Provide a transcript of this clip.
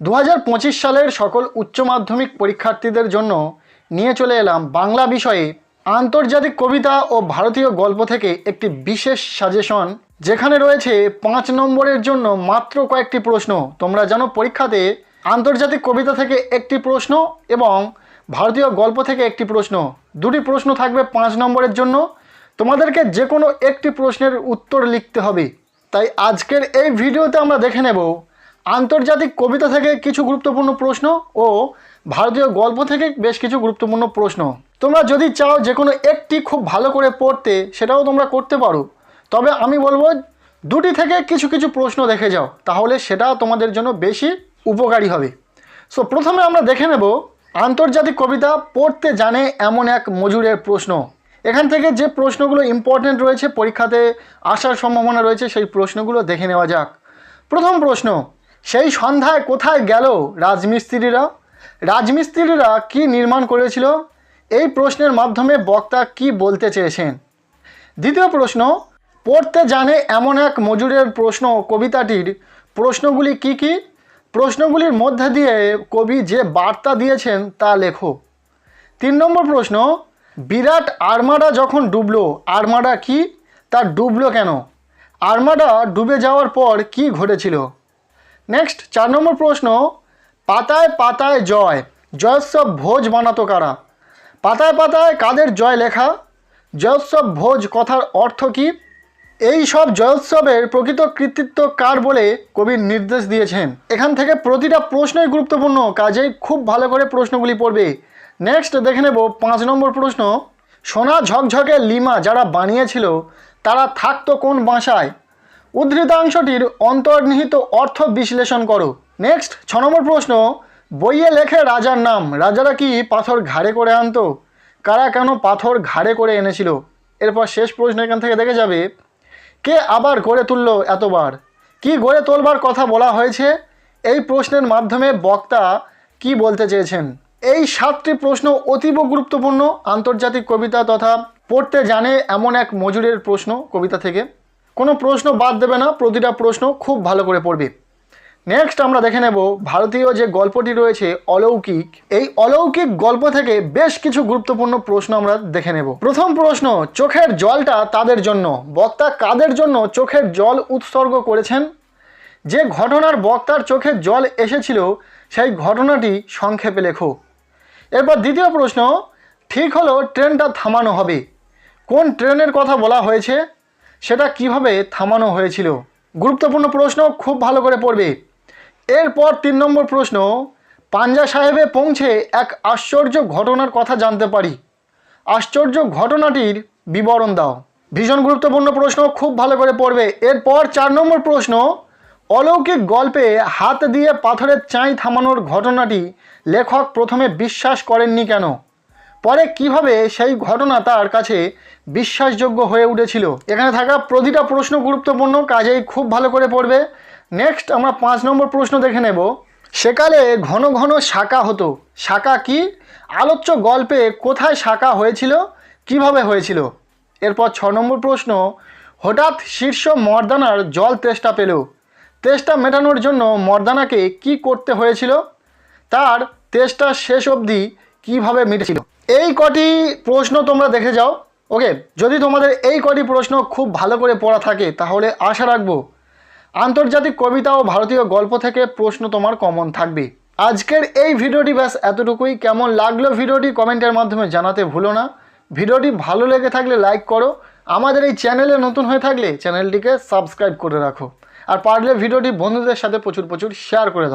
দু হাজার পঁচিশ সালের সকল উচ্চ মাধ্যমিক পরীক্ষার্থীদের জন্য নিয়ে চলে এলাম বাংলা বিষয়ে আন্তর্জাতিক কবিতা ও ভারতীয় গল্প থেকে একটি বিশেষ সাজেশন, যেখানে রয়েছে পাঁচ নম্বরের জন্য মাত্র কয়েকটি প্রশ্ন। তোমরা জানো পরীক্ষাতে আন্তর্জাতিক কবিতা থেকে একটি প্রশ্ন এবং ভারতীয় গল্প থেকে একটি প্রশ্ন। দুটি প্রশ্ন থাকবে পাঁচ নম্বরের জন্য। তোমাদেরকে যে কোনো একটি প্রশ্নের উত্তর লিখতে হবে। তাই আজকের এই ভিডিওতে আমরা দেখে নেব আন্তর্জাতিক কবিতা থেকে কিছু গুরুত্বপূর্ণ প্রশ্ন ও ভারতীয় গল্প থেকে বেশ কিছু গুরুত্বপূর্ণ প্রশ্ন। তোমরা যদি চাও যে কোনো একটি খুব ভালো করে পড়তে, সেটাও তোমরা করতে পারো। তবে আমি বলব, দুটি থেকে কিছু কিছু প্রশ্ন দেখে যাও, তাহলে সেটা তোমাদের জন্য বেশি উপকারী হবে। সো প্রথমে আমরা দেখে নেব, আন্তর্জাতিক কবিতা পড়তে জানে এমন এক মজুরের প্রশ্ন। এখান থেকে যে প্রশ্নগুলো ইম্পর্টেন্ট রয়েছে, পরীক্ষাতে আসার সম্ভাবনা রয়েছে, সেই প্রশ্নগুলো দেখে নেওয়া যাক। প্রথম প্রশ্ন সেই সন্ধ্যায় কোথায় গেল রাজমিস্ত্রিরা? রাজমিস্ত্রিরা কি নির্মাণ করেছিল? এই প্রশ্নের মাধ্যমে বক্তা কি বলতে চেয়েছেন? দ্বিতীয় প্রশ্ন, পড়তে জানে এমন এক মজুরের প্রশ্ন কবিতাটির প্রশ্নগুলি কি কি? প্রশ্নগুলির মধ্যে দিয়ে কবি যে বার্তা দিয়েছেন তা লেখো। তিন নম্বর প্রশ্ন, বিরাট আর্মাডা যখন ডুবলো, আর্মাডা কি? তা ডুবলো কেন? আর্মাডা ডুবে যাওয়ার পর কি ঘটেছিল? নেক্সট চার নম্বর প্রশ্ন, পাতায় পাতায় জয়, জয়োৎসব ভোজ বানাতো কারা? পাতায় পাতায় কাদের জয় লেখা? জয়োৎসব ভোজ কথার অর্থ কী? এই সব জয়োৎসবের প্রকৃত কৃতিত্ব কার বলে কবির নির্দেশ দিয়েছেন? এখান থেকে প্রতিটা প্রশ্নই গুরুত্বপূর্ণ, কাজেই খুব ভালো করে প্রশ্নগুলি পড়বে। নেক্সট দেখে নেব পাঁচ নম্বর প্রশ্ন, সোনা ঝকঝকে লিমা যারা বানিয়েছিল, তারা থাকতো কোন বাসায়? উদ্ধৃতাংশটির অন্তর্নিহিত অর্থ বিশ্লেষণ করো। নেক্সট, ছ নম্বর প্রশ্ন। বইয়ে লেখে রাজার নাম। রাজারা কি পাথর ঘাড়ে করে আনতো? কারা কেন পাথর ঘাড়ে করে এনেছিল? এরপর শেষ প্রশ্ন এখান থেকে দেখে যাবে। কে আবার গড়ে তুলল এতবার? কি গড়ে তোলবার কথা বলা হয়েছে? এই প্রশ্নের মাধ্যমে বক্তা কি বলতে চেয়েছেন? এই সাতটি প্রশ্ন অতীব গুরুত্বপূর্ণ। আন্তর্জাতিক কবিতা তথা পড়তে জানে এমন এক মজুরের প্রশ্ন কবিতা থেকে। কোনো প্রশ্ন বাদ দেবে না, প্রতিটা প্রশ্ন খুব ভালো করে পড়বে। নেক্সট আমরা দেখে নেব ভারতীয় যে গল্পটি রয়েছে অলৌকিক। এই অলৌকিক গল্প থেকে বেশ কিছু গুরুত্বপূর্ণ প্রশ্ন আমরা দেখে নেব। প্রথম প্রশ্ন, চোখের জলটা তাদের জন্য? বক্তা কাদের জন্য চোখের জল উৎসর্গ করেছেন? যে ঘটনার বক্তার চোখে জল এসেছিল, সেই ঘটনাটি সংক্ষেপে লেখো। এরপর দ্বিতীয় প্রশ্ন, ঠিক হলো ট্রেনটা থামানো হবে। কোন ট্রেনের কথা বলা হয়েছে? সেটা কীভাবে থামানো হয়েছিল? গুরুত্বপূর্ণ প্রশ্ন খুব ভালো করে পড়বে। এরপর তিন নম্বর প্রশ্ন, পাঞ্জা সাহেবে পৌঁছে এক আশ্চর্য ঘটনার কথা জানতে পারি। আশ্চর্য ঘটনাটির বিবরণ দাও। ভীষণ গুরুত্বপূর্ণ প্রশ্ন খুব ভালো করে পড়বে। এরপর চার নম্বর প্রশ্ন, অলৌকিক গল্পে হাত দিয়ে পাথরের চাই থামানোর ঘটনাটি লেখক প্রথমে বিশ্বাস করেননি কেন? পরে কীভাবে সেই ঘটনা তার কাছে বিশ্বাসযোগ্য হয়ে উঠেছিল? এখানে থাকা প্রতিটা প্রশ্ন গুরুত্বপূর্ণ, কাজেই খুব ভালো করে পড়বে। নেক্সট আমরা পাঁচ নম্বর প্রশ্ন দেখে নেব। সেকালে ঘন ঘন শাখা হতো। শাখা কি? আলোচ্য গল্পে কোথায় শাখা হয়েছিল? কীভাবে হয়েছিল? এরপর ছ নম্বর প্রশ্ন, হঠাৎ শীর্ষ মর্দানার জল তেষ্টা পেল। তেষ্টা মেটানোর জন্য মর্দানাকে কি করতে হয়েছিল? তার তেষ্টা শেষ অবধি কীভাবে মিটেছিল? এই কটি প্রশ্ন তোমরা দেখে যাও। ওকে যদি তোমাদের এই কটি প্রশ্ন খুব ভালো করে পড়া থাকে, তাহলে আশা রাখব আন্তর্জাতিক কবিতা ও ভারতীয় গল্প থেকে প্রশ্ন তোমার কমন থাকবে। আজকের এই ভিডিওটি ব্যাস এতটুকুই। কেমন লাগল ভিডিওটি কমেন্টের মাধ্যমে জানাতে ভুলো না। ভিডিওটি ভালো লেগে থাকলে লাইক করো। আমাদের এই চ্যানেলে নতুন হয়ে থাকলে চ্যানেলটিকে সাবস্ক্রাইব করে রাখো। আর পারলে ভিডিওটি বন্ধুদের সাথে প্রচুর প্রচুর শেয়ার করে দাও।